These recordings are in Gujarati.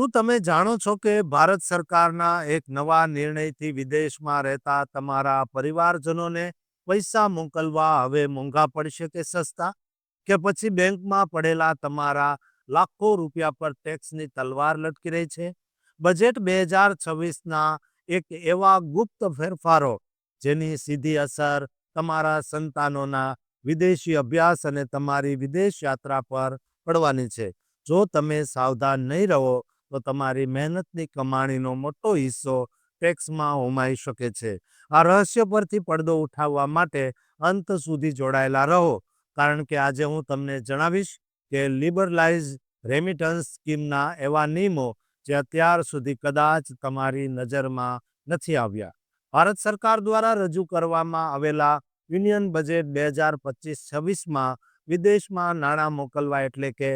શું તમે જાણો છો કે ભારત સરકારના એક નવા નિર્ણયથી વિદેશમાં રહેતા તમારા પરિવારજનોને પૈસા મોકલવા હવે મોંઘા પડશે કે સસ્તા? કે પછી બેંકમાં પડેલા તમારા લાખો રૂપિયા પર ટેક્સની તલવાર લટકી રહી છે? બજેટ બે હજાર છવ્વીસના એક એવા ગુપ્ત ફેરફારો જેની સીધી અસર તમારા સંતાનોના વિદેશી અભ્યાસ અને તમારી વિદેશ યાત્રા પર પડવાની છે. જો તમે સાવધાન નહીં રહો તો તમારી મહેનતની કમાણીનો મોટો હિસ્સો ટેક્સમાં હોમાઈ શકે છે. આ રહસ્ય પરથી પડદો ઉઠાવવા માટે અંત સુધી જોડાયેલા રહો. કારણ કે આજે હું તમને જણાવીશ કે લિબરલાઇઝ રેમિટન્સ સ્કીમના એવા નિયમો જે અત્યાર સુધી કદાચ તમારી નજરમાં નથી આવ્યા. ભારત સરકાર દ્વારા રજૂ કરવામાં આવેલા યુનિયન બજેટ બે હજાર પચીસ છવ્વીસમાં વિદેશમાં નાણાં મોકલવા એટલે કે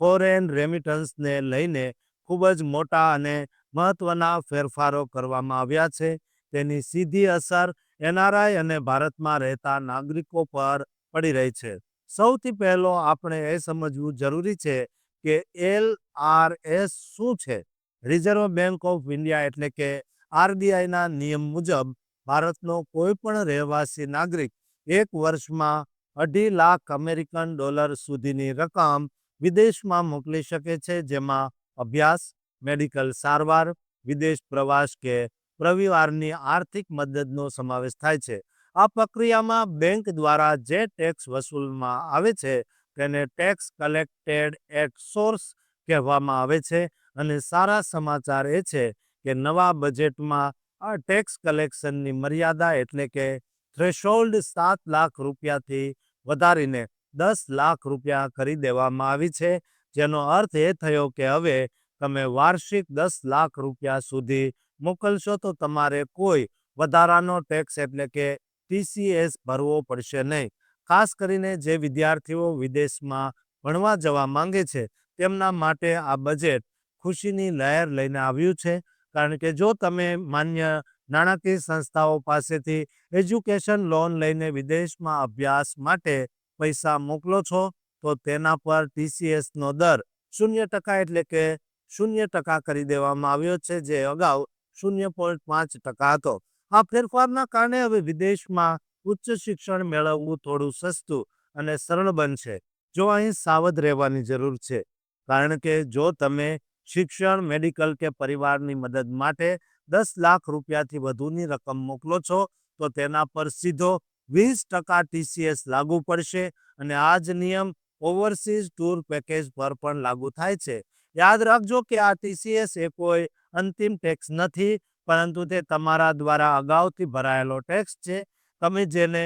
ફોરેન રેમિટન્સને લઈને ખૂબ જ મોટા અને મહત્વના ફેરફારો કરવામાં આવ્યા છે. તેની સીધી અસર એનઆરઆઈ અને ભારતમાં રહેતા નાગરિકો પર પડી રહી છે. સૌથી પહેલો આપણે એ સમજવું જરૂરી છે કે એલ આર એસ શું છે? રિઝર્વ બેંક ઓફ ઇન્ડિયા એટલે કે આરબીઆઈના નિયમ મુજબ ભારતનો કોઈ પણ રહેવાસી નાગરિક એક વર્ષમાં અઢી લાખ અમેરિકન ડોલર સુધીની રકમ વિદેશમાં મોકલી શકે છે, જેમાં અભ્યાસ, મેડિકલ સારવાર, વિદેશ પ્રવાસ કે પરિવારની આર્થિક મદદનો સમાવેશ થાય છે. આ પ્રક્રિયામાં બેંક દ્વારા જે ટેક્સ વસૂલવામાં આવે છે, તેને ટેક્સ કલેક્ટેડ એટ સોર્સ કહેવામાં આવે છે અને સારા સમાચાર એ છે કે નવા બજેટમાં આ ટેક્સ કલેક્શનની મર્યાદા એટલે કે થ્રેશોલ્ડ સાત લાખ રૂપિયાથી વધારીને દસ લાખ રૂપિયા કરી દેવામાં આવી છે. જેનો અર્થ એ થયો કે હવે તમે વાર્ષિક દસ લાખ રૂપિયા સુધી મોકલશો તો તમારે કોઈ વધારાનો ટેક્સ એટલે કે ટીસીએસ ભરવો પડશે નહીં. ખાસ કરીને જે વિદ્યાર્થીઓ વિદેશમાં ભણવા જવા માંગે છે, તેમના માટે આ બજેટ ખુશીની લહેર લઈને આવ્યું છે. કારણ કે જો તમે માન્ય નાણાકીય સંસ્થાઓ પાસેથી એજ્યુકેશન લોન લઈને વિદેશમાં અભ્યાસ માટે પૈસા મોકલો છો તો તેના પર ટીસીએસનો દર શૂન્ય ટકા એટલે કે શૂન્ય ટકા કરી દેવામાં આવ્યો છે, જે અગાઉ શૂન્ય પોઈન્ટ પાંચ ટકા હતો. આ ફેરફારના કારણે હવે વિદેશમાં ઉચ્ચ શિક્ષણ મેળવવું થોડું સસ્તું અને સરળ બનશે. જો અહીં સાવધ રહેવાની જરૂર છે, કારણ કે જો તમે શિક્ષણ, મેડિકલ કે પરિવારની મદદ માટે દસ લાખ રૂપિયાથી વધુની રકમ મોકલો છો, તો તેના પર સીધો વીસ ટકા ટીસીએસ લાગુ પડશે અને આ જ નિયમ ઓવરસીઝ ટૂર પેકેજ પર પણ લાગુ થાય છે. યાદ રાખજો કે આ ટીસીએસ એ કોઈ અંતિમ ટેક્સ નથી, પરંતુ તે તમારા દ્વારા અગાઉથી ભરાયેલો ટેક્સ છે. તમે જેને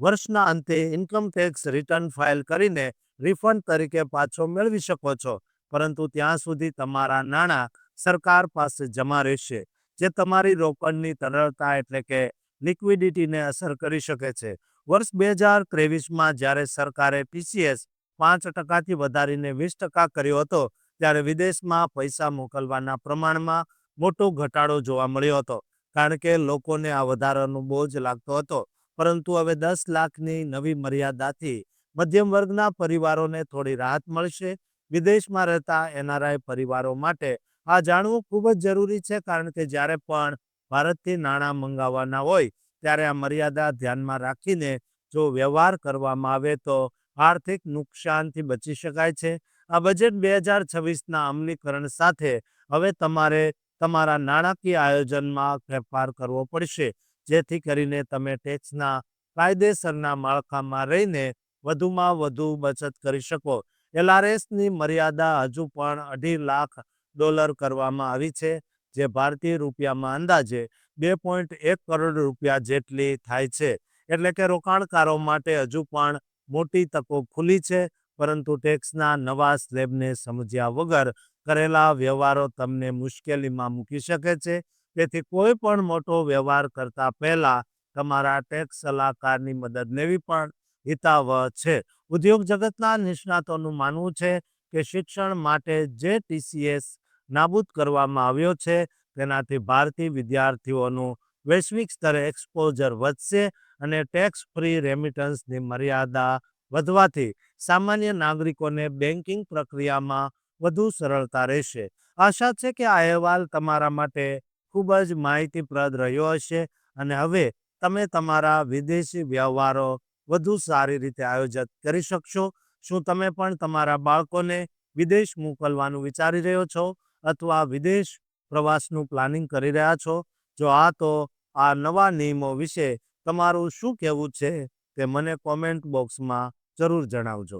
વર્ષના અંતે ઇન્કમ ટેક્સ રિટર્ન ફાઇલ કરીને રિફંડ તરીકે પાછો મેળવી શકો છો, પરંતુ ત્યાં સુધી તમારા નાણાં સરકાર પાસે જમા રહેશે, જે તમારી રોકડની તરલતા એટલે કે લિક્વિડિટીને અસર કરી શકે છે. વર્ષ બે હજાર ત્રેવીસમાં જ્યારે સરકારે ટીસીએસ પાંચ ટકાથી વધારીને વીસ ટકા કર્યો હતો, ત્યારે વિદેશમાં પૈસા મોકલવાના પ્રમાણમાં મોટો ઘટાડો જોવા મળ્યો હતો, કારણ કે લોકોને આ વધારાનો બોજ લાગતો હતો. પરંતુ હવે દસ લાખની નવી મર્યાદાથી મધ્યમ વર્ગના પરિવારોને થોડી રાહત મળશે. વિદેશમાં રહેતા એનઆરઆઈ પરિવારો માટે આ જાણવું ખૂબ જ જરૂરી છે, કારણ કે જ્યારે પણ ભારતથી નાણાં મંગાવવાના હોય, ત્યારે આ મર્યાદા ધ્યાનમાં રાખીને જો વ્યવહાર કરવામાં આવે તો આર્થિક નુકસાનથી બચી શકાય છે. આ બજેટ બે હજાર છવ્વીસના અમલીકરણ સાથે હવે તમારે તમારા નાણાકીય આયોજનમાં ફેરફાર કરવો પડશે, જેથી કરીને તમે ટેક્સના કાયદેસરના માળખામાં રહીને વધુમાં વધુ બચત કરી શકો. એલઆરએસની મર્યાદા હજુ પણ અઢી લાખ ડોલર કરવામાં આવી છે, જે ભારતીય રૂપિયામાં અંદાજે બે પોઈન્ટ એક કરોડ રૂપિયા જેટલી થાય છે. એટલે કે રોકાણકારો માટે હજુ પણ મોટી તકો ખુલી છે, પરંતુ ટેક્સના નવા સ્લેબને સમજ્યા વગર કરેલા વ્યવહારો તમને મુશ્કેલીમાં મૂકી શકે છે. તેથી કોઈ પણ મોટો વ્યવહાર કરતા પહેલા તમારા ટેક્સ સલાહકારની મદદ લેવી પણ હિતાવહ છે. ઉદ્યોગ જગતના નિષ્ણાતોનું માનવું છે કે શિક્ષણ માટે જે ટીસીએસ નાબૂદ કરવામાં આવ્યો છે, તેનાથી ભારતીય વિદ્યાર્થીઓનું વૈશ્વિક સ્તરે એક્સપોઝર વધશે અને ટેક્સ ફ્રી રેમિટન્સની મર્યાદા વધવાથી સામાન્ય નાગરિકોને બેન્કિંગ પ્રક્રિયામાં વધુ સરળતા રહેશે. આશા છે કે આ અહેવાલ તમારા માટે ખૂબ જ માહિતીપ્રદ રહ્યો હશે અને હવે તમે તમારા વિદેશી વ્યવહારો વધુ સારી રીતે આયોજિત કરી શકશો. શું તમે પણ તમારા બાળકોને વિદેશ મોકલવાનું વિચારી રહ્યો છો અથવા વિદેશ પ્રવાસનું પ્લાનિંગ કરી રહ્યા છો? જો આ તો આ નવા નિયમો વિશે તમારું શું કહેવું છે તે મને કોમેન્ટ બોક્સમાં જરૂર જણાવજો.